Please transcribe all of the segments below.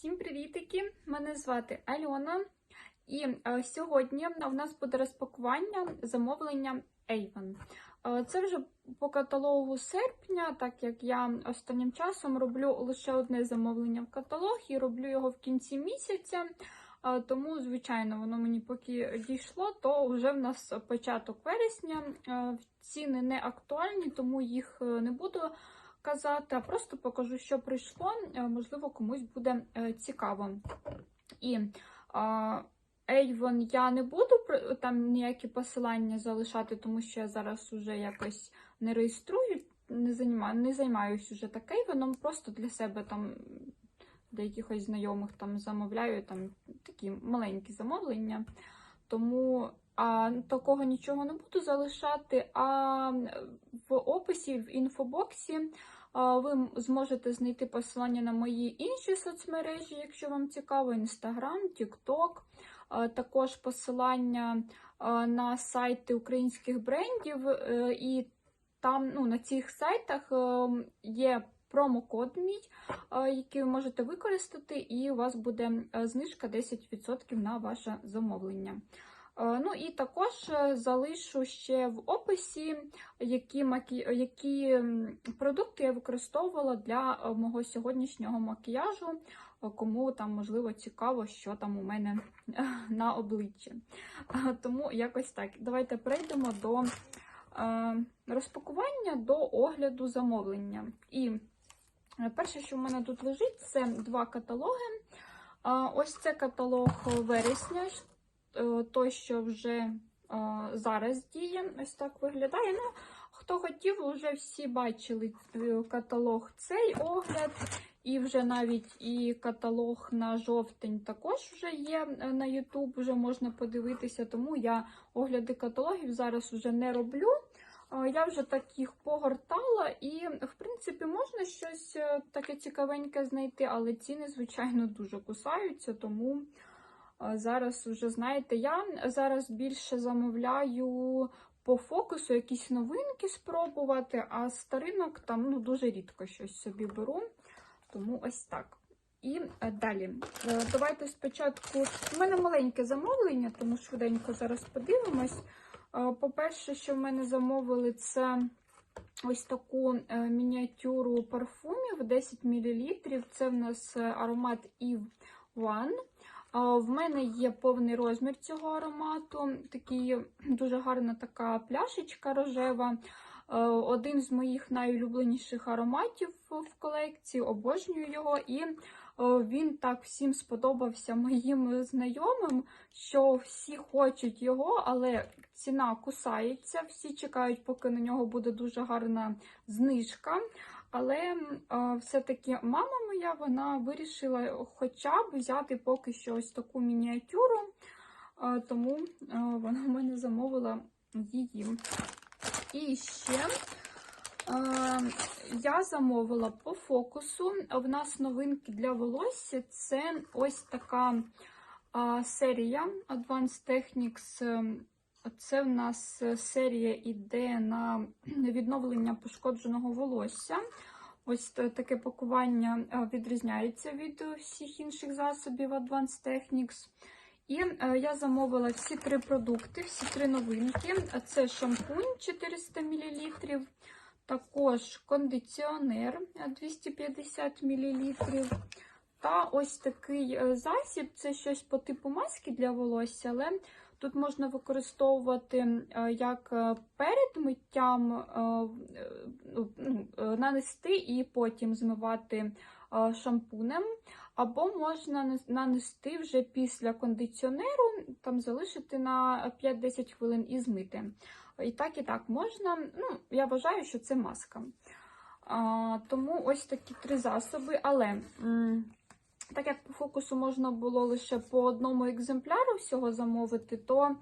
Всім привітики! Мене звати Альона. І е, сьогодні в нас буде розпакування замовлення Avon. Е, це вже по каталогу серпня, так як я останнім часом роблю лише одне замовлення в каталог і роблю його в кінці місяця. Е, тому, звичайно, воно мені поки дійшло, то вже в нас початок вересня. Е, ціни не актуальні, тому їх е, не буду казати, а просто покажу, що прийшло. Е, Можливо, комусь буде е, цікаво. І Avon я не буду там ніякі посилання залишати, тому що я зараз вже якось не реєструю, не займаю, не займаюся вже так Avon, просто для себе там для якихось знайомих там замовляю там такі маленькі замовлення. Тому а, такого нічого не буду залишати. А в описі, в інфобоксі ви зможете знайти посилання на мої інші соцмережі, якщо вам цікаво, Instagram, TikTok, також посилання на сайти українських брендів. е, І там ну, на цих сайтах е, є промокод мій, який ви можете використати, і у вас буде е, знижка 10% на ваше замовлення. Е, Ну і також е, залишу ще в описі, які, макі... які продукти я використовувала для е, мого сьогоднішнього макіяжу, кому там можливо цікаво, що там у мене на обличчі. Тому якось так. Давайте перейдемо до розпакування до огляду замовлення. І перше, що в мене тут лежить, це два каталоги. Ось це каталог вересня, той, що вже е, зараз діє. Ось так виглядає. Ну, хто хотів, вже всі бачили е, каталог цей огляд. І вже навіть і каталог на жовтень також вже є е, на YouTube, вже можна подивитися, тому я огляди каталогів зараз вже не роблю. Е, Я вже так їх погортала, і, в принципі, можна щось е, таке цікавеньке знайти, але ціни, звичайно, дуже кусаються, тому е, зараз вже, знаєте, я зараз більше замовляю по фокусу якісь новинки спробувати, а старинок там ну, дуже рідко щось собі беру. Тому ось так. І е, далі. Е, Давайте спочатку. У мене маленьке замовлення, тому швиденько зараз подивимось. Е, По-перше, що в мене замовили, це ось таку мініатюру парфумів 10 мл. Це в нас аромат Eve One. В мене є повний розмір цього аромату. Такий дуже гарна така пляшечка рожева. Е, Один з моїх найулюбленіших ароматів в колекції, обожнюю його. І е, він так всім сподобався моїм знайомим, що всі хочуть його, але ціна кусається. Всі чекають, поки на нього буде дуже гарна знижка. Але все-таки мама моя вона вирішила хоча б взяти поки що ось таку мініатюру, тому вона в мене замовила її. І ще я замовила по фокусу. В нас новинки для волосся. Це ось така серія Advanced Techniques. Це в нас е, серія іде на відновлення пошкодженого волосся. Ось таке пакування е, відрізняється від е, всіх інших засобів Advanced Techniques. І я замовила всі три продукти, всі три новинки. Це шампунь 400 мл, також кондиціонер е, 250 мл. Та ось такий засіб це щось по типу маски для волосся, але тут можна використовувати е, як е, перед миттям е, ну, нанести і потім змивати шампунем. Або можна нанести вже після кондиціонеру, там залишити на 5-10 хвилин і змити. І так, і так можна. Ну, я вважаю, що це маска. Тому ось такі три засоби. Але так як по фокусу можна було лише по одному екземпляру всього замовити, то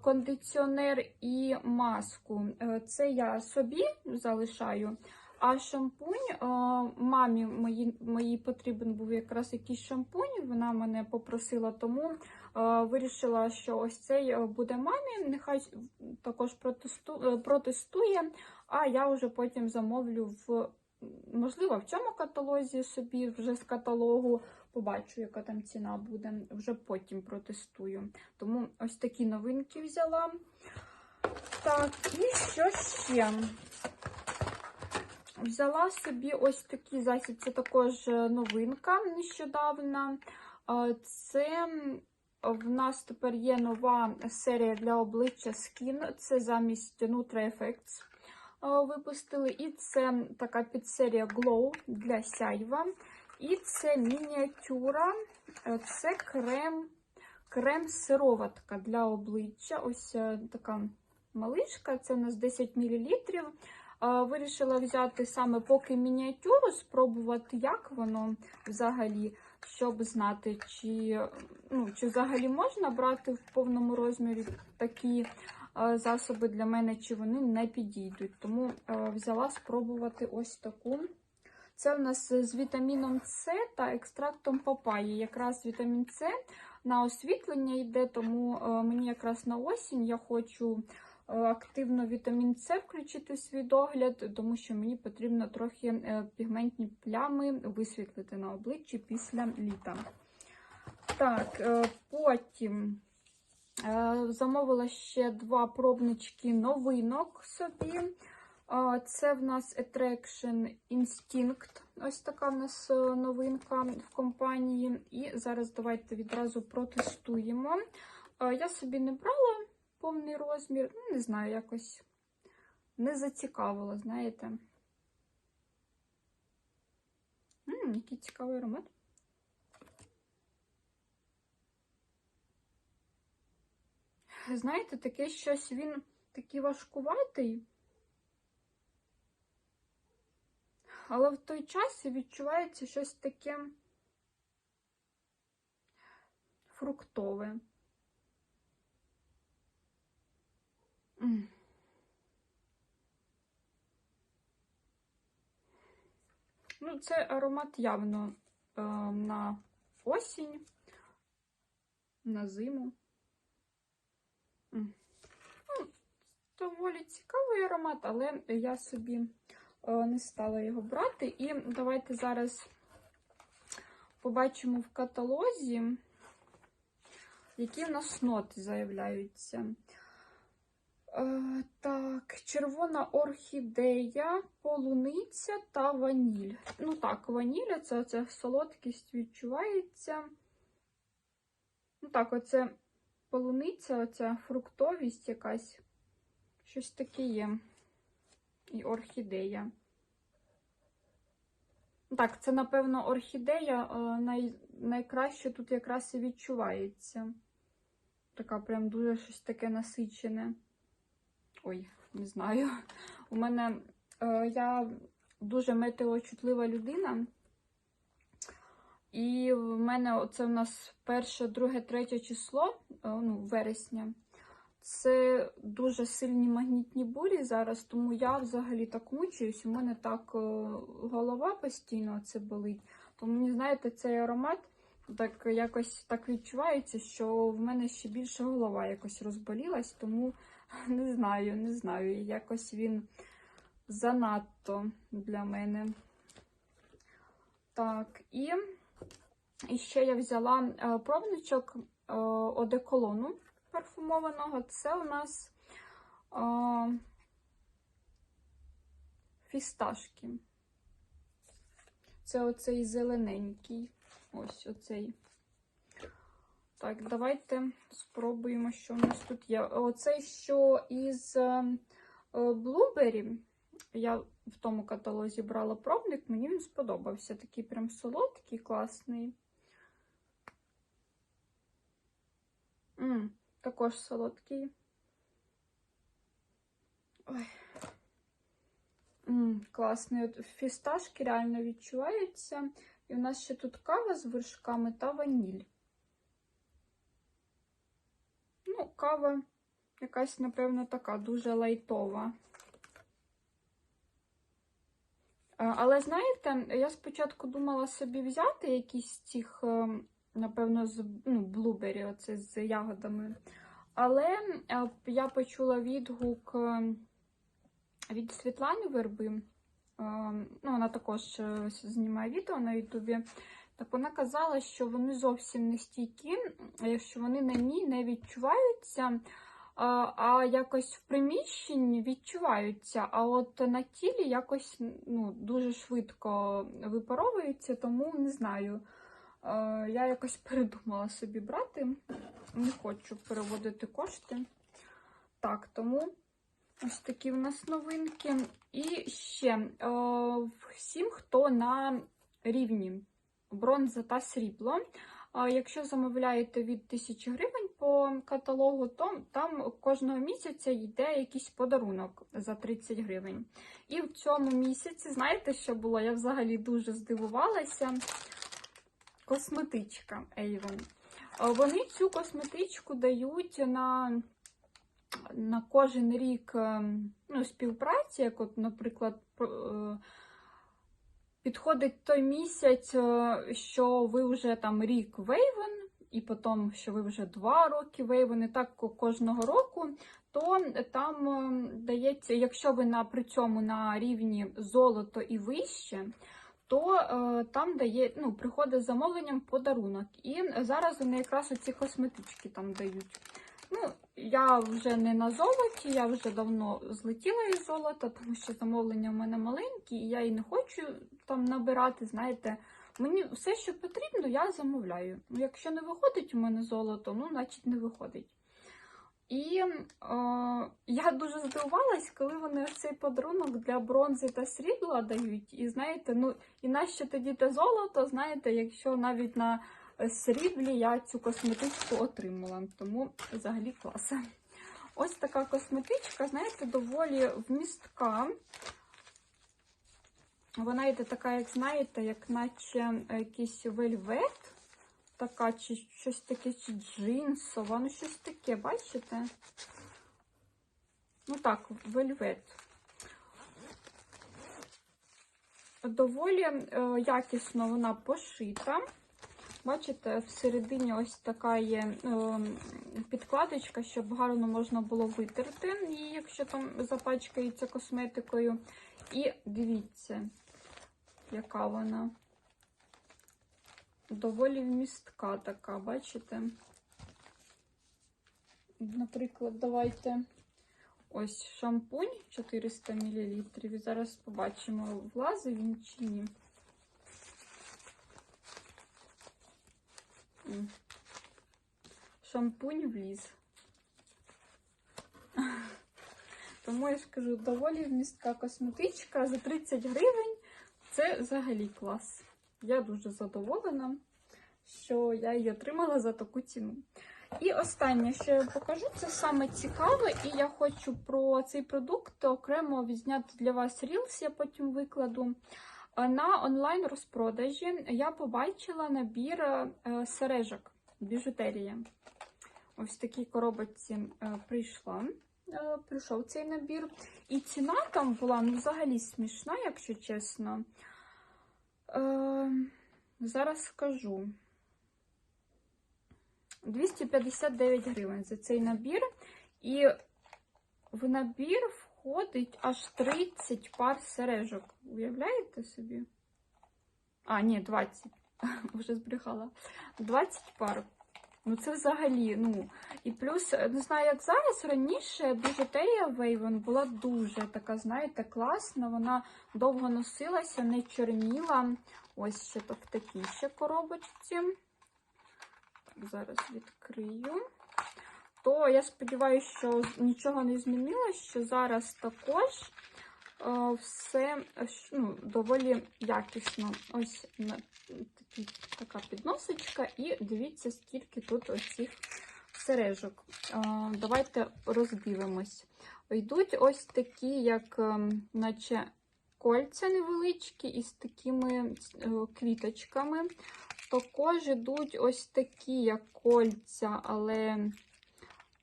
кондиціонер і маску е, це я собі залишаю. А шампунь е, мамі моїй, моїй потрібен був якраз якийсь шампунь. Вона мене попросила, тому е, вирішила, що ось цей е, буде мамі. Нехай також протесту, е, протестує. А я вже потім замовлю в можливо в цьому каталозі собі вже з каталогу побачу, яка там ціна буде. Вже потім протестую. Тому ось такі новинки взяла. Так, і що ще? Взяла собі ось такий засіб, це також е, новинка нещодавна. Е, Це в нас тепер є нова серія для обличчя Skin. Це замість Nutra Effects випустили. І це така підсерія Glow для сяйва. І це мініатюра, е, це крем, крем-сироватка для обличчя. Ось е, така малишка, це у нас 10 мл. Вирішила взяти саме поки мініатюру, спробувати, як воно взагалі, щоб знати, чи, ну, чи взагалі можна брати в повному розмірі такі засоби для мене, чи вони не підійдуть. Тому е, взяла спробувати ось таку. Це в нас з вітаміном С та екстрактом папаї. Якраз вітамін С на освітлення йде, тому е, мені якраз на осінь я хочу е, активно вітамін С включити в свій догляд, тому що мені потрібно трохи е, пігментні плями висвітлити на обличчі після літа. Так, е, потім е, замовила ще два пробнички новинок собі. Це в нас Attraction Instinct. Ось така в нас е, новинка в компанії. І зараз давайте відразу протестуємо. Я собі не брала повний розмір, ну, не знаю, якось не зацікавила, знаєте. М, який цікавий аромат. Знаєте, таке щось він такий важкуватий. Але в той час відчувається щось таке фруктове. Ну, це аромат явно е, на осінь, на зиму. Ну, доволі цікавий аромат, але я собі е, не стала його брати. І давайте зараз побачимо в каталозі, які в нас ноти заявляються. Е, Так, червона орхідея, полуниця та ваніль. Ну так, ваніль це оця солодкість відчувається. Ну так, оце полуниця, оця фруктовість якась. Щось таке є. І орхідея. Так, це, напевно, орхідея е, най, найкраще тут якраз і відчувається. Така прям дуже щось таке насичене. Ой, не знаю. У мене е, я дуже метеочутлива людина. І в мене це у нас перше, друге, третє число, е, ну, вересня. Це дуже сильні магнітні бурі зараз, тому я взагалі так мучуюсь. У мене так е, голова постійно це болить. Тому, мені знаєте, цей аромат так якось так відчувається, що в мене ще більше голова якось розболілась, тому не знаю, не знаю. Якось він занадто для мене. Так, і, і ще я взяла е, пробничок е, одеколону парфумованого. Це у нас е, фісташки. Це оцей зелененький. Ось оцей. Так, давайте спробуємо, що у нас тут є. Оцей, що із Blueberry, я в тому каталозі брала пробник, мені він сподобався. Такий прям солодкий, класний. М, також солодкий. Ой. М, класний. От фісташки реально відчуваються. І у нас ще тут кава з вершками та ваніль. Ну, кава якась, напевно, така дуже лайтова. Але знаєте, я спочатку думала собі взяти якісь з цих, е, напевно, з ну, блубері, оце з ягодами. Але е, я почула відгук е, від Світлани Верби. Ну, Вона також знімає відео на Ютубі. Так вона казала, що вони зовсім не стійкі, е, що вони на ній не відчуваються, а якось в приміщенні відчуваються, а от на тілі якось ну, дуже швидко випаровуються, тому не знаю. Я якось передумала собі брати. Не хочу переводити кошти. Так, тому ось такі в нас новинки. І ще е, всім, хто на рівні бронза та срібло. Якщо замовляєте від 1000 гривень по каталогу, то там кожного місяця йде якийсь подарунок за 30 гривень. І в цьому місяці, знаєте, що було? Я взагалі дуже здивувалася. Косметичка Avon. Вони цю косметичку дають на, на кожен рік ем, ну, співпраці, як, от, наприклад, е, підходить той місяць, е, що ви вже там рік Вейвен, і потім, що ви вже два роки Вейвен, і так кожного року, то там е, дається, якщо ви на, при цьому на рівні золото і вище, то е, там дає, ну, приходить з замовленням подарунок. І зараз вони якраз оці косметички там дають. Ну, я вже не на золоті, я вже давно злетіла із золота, тому що замовлення в мене маленькі, і я і не хочу там набирати. Знаєте, мені все, що потрібно, я замовляю. Якщо не виходить у мене золото, ну, значить не виходить. І е, я дуже здивувалась, коли вони ось цей подарунок для бронзи та срібла дають. І знаєте, ну і нащо тоді те золото, знаєте, якщо навіть на е, сріблі я цю косметичку отримала. Тому взагалі клас. Ось така косметичка, знаєте, доволі вмістка. Вона йде така, як знаєте, як наче якийсь вельвет. Така, чи щось таке, чи джинсова, ну щось таке, бачите? Ну так, вельвет. Доволі е, якісно вона пошита. Бачите, всередині ось така є е, підкладочка, щоб гарно можна було витерти її, якщо там запачкається косметикою. І дивіться, яка вона доволі вмістка така, бачите? Наприклад, давайте ось шампунь 400 мл. І зараз побачимо, влазить він чи ні. Шампунь вліз. Тому я ж кажу, доволі вмістка косметичка за 30 гривень. Це взагалі клас. Я дуже задоволена, що я її отримала за таку ціну. І останнє, що я покажу, це саме цікаве, і я хочу про цей продукт окремо відзняти для вас рілс, я потім викладу. На онлайн розпродажі я побачила набір е, сережок біжутерія. Ось в такій коробочці е, прийшла. е, Прийшов цей набір. І ціна там була ну, взагалі смішна, якщо чесно. Е, зараз скажу. 259 гривень за цей набір. І в набір входить аж 30 пар сережок. Уявляєте собі? А, ні, 20. Вже збрехала. 20 пар. Ну, це взагалі, ну. І плюс, не знаю, як зараз, раніше біжутерія Вейвен була дуже така, знаєте, класна. Вона довго носилася, не чорніла. Ось ще в такій ще коробочці. Зараз відкрию. То я сподіваюся, що нічого не змінилося, що зараз також е, все е, ну, доволі якісно. Ось такі, така підносочка, і дивіться, скільки тут оцих сережок. Е, давайте роздивимось. Йдуть ось такі, як наче кольця невеличкі із такими е, квіточками. Також йдуть ось такі, як кольця, але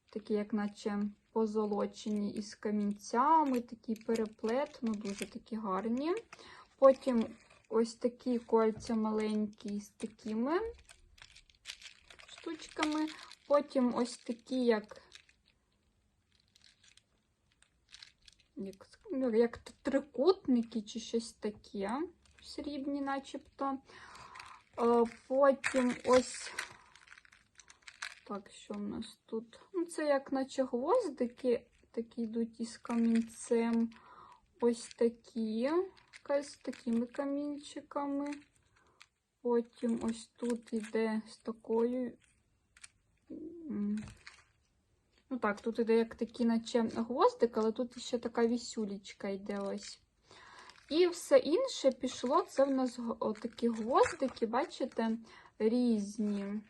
такі, як наче позолочені із камінцями, такий переплет, ну дуже такі гарні. Потім ось такі кольця маленькі з такими штучками. Потім ось такі, як, як, ну, як трикутники чи щось таке, срібні, начебто. Е, Потім ось. Так, що в нас тут? Ну, це як наче гвоздики, такі йдуть із камінцем. Ось такі, з такими камінчиками. Потім ось тут іде з такою. Ну так, тут іде як такі, наче гвоздик, але тут ще така вісюлічка йде ось. І все інше пішло. Це в нас отакі гвоздики, бачите, різні.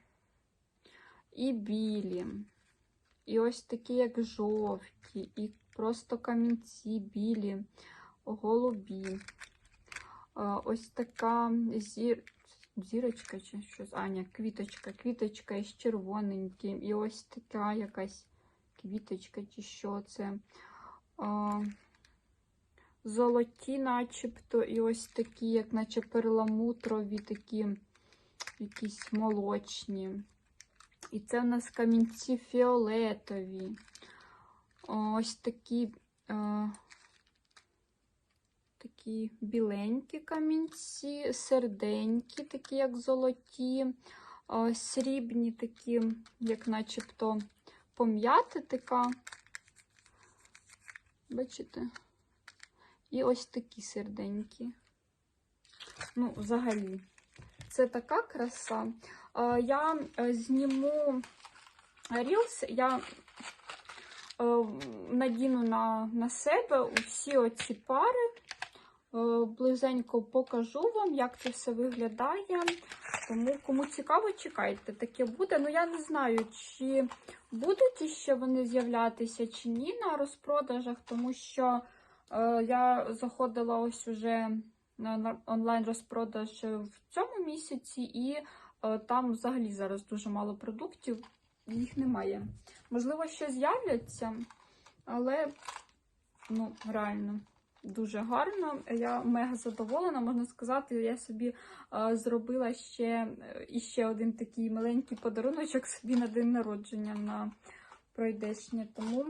І білі. І ось такі, як жовті, і просто камінці білі, голубі. Ось така зір... зірочка чи щось. А, ні, квіточка, квіточка із червоненьким. І ось така якась квіточка, чи що це. Золоті, начебто, і ось такі, як наче перламутрові, такі якісь молочні. І це в нас камінці фіолетові. Ось такі, е, такі біленькі камінці, серденькі, такі, як золоті, е, срібні, такі, як начебто пом'яти така. Бачите? І ось такі серденькі. Ну, взагалі, це така краса. Е, Я е, зніму рілс, я е, надіну на, на себе усі оці пари. Близенько покажу вам, як це все виглядає. Тому, кому цікаво, чекайте, таке буде. Ну, я не знаю, чи будуть іще вони з'являтися, чи ні на розпродажах, тому що е, я заходила ось уже на, онлайн-розпродаж в цьому місяці, і там взагалі зараз дуже мало продуктів, їх немає. Можливо, ще з'являться, але ну, реально дуже гарно. Я мега задоволена, можна сказати, я собі е, зробила ще, е, іще один такий маленький подаруночок собі на день народження на пройдешнє. Тому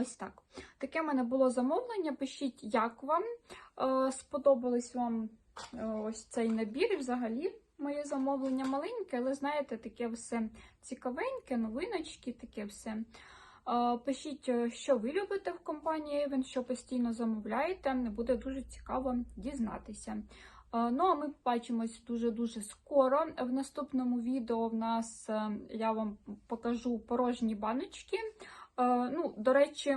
ось так. Таке в мене було замовлення. Пишіть, як вам е, сподобались вам е, ось цей набір і взагалі. Моє замовлення маленьке, але знаєте, таке все цікавеньке, новиночки, таке все. Пишіть, е, що ви любите в компанії Avon, що постійно замовляєте. Буде дуже цікаво дізнатися. Ну, а ми побачимось дуже-дуже скоро. В наступному відео в нас е, я вам покажу порожні баночки. Е, Ну, до речі,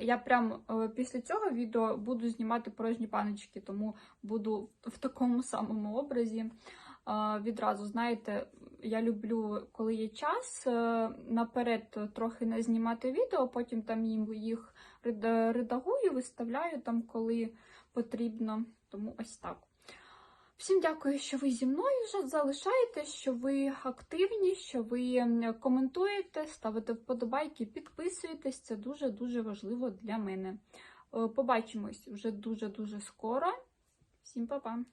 я прям е, після цього відео буду знімати порожні паночки, тому буду в такому самому образі. Е, Відразу, знаєте, я люблю, коли є час, е, наперед трохи не знімати відео, потім там їм їх редагую, виставляю там, коли потрібно. Тому ось так. Всім дякую, що ви зі мною вже залишаєте, що ви активні, що ви коментуєте, ставите вподобайки, підписуєтесь. Це дуже-дуже важливо для мене. Е, Побачимось вже дуже-дуже скоро. Всім па-па!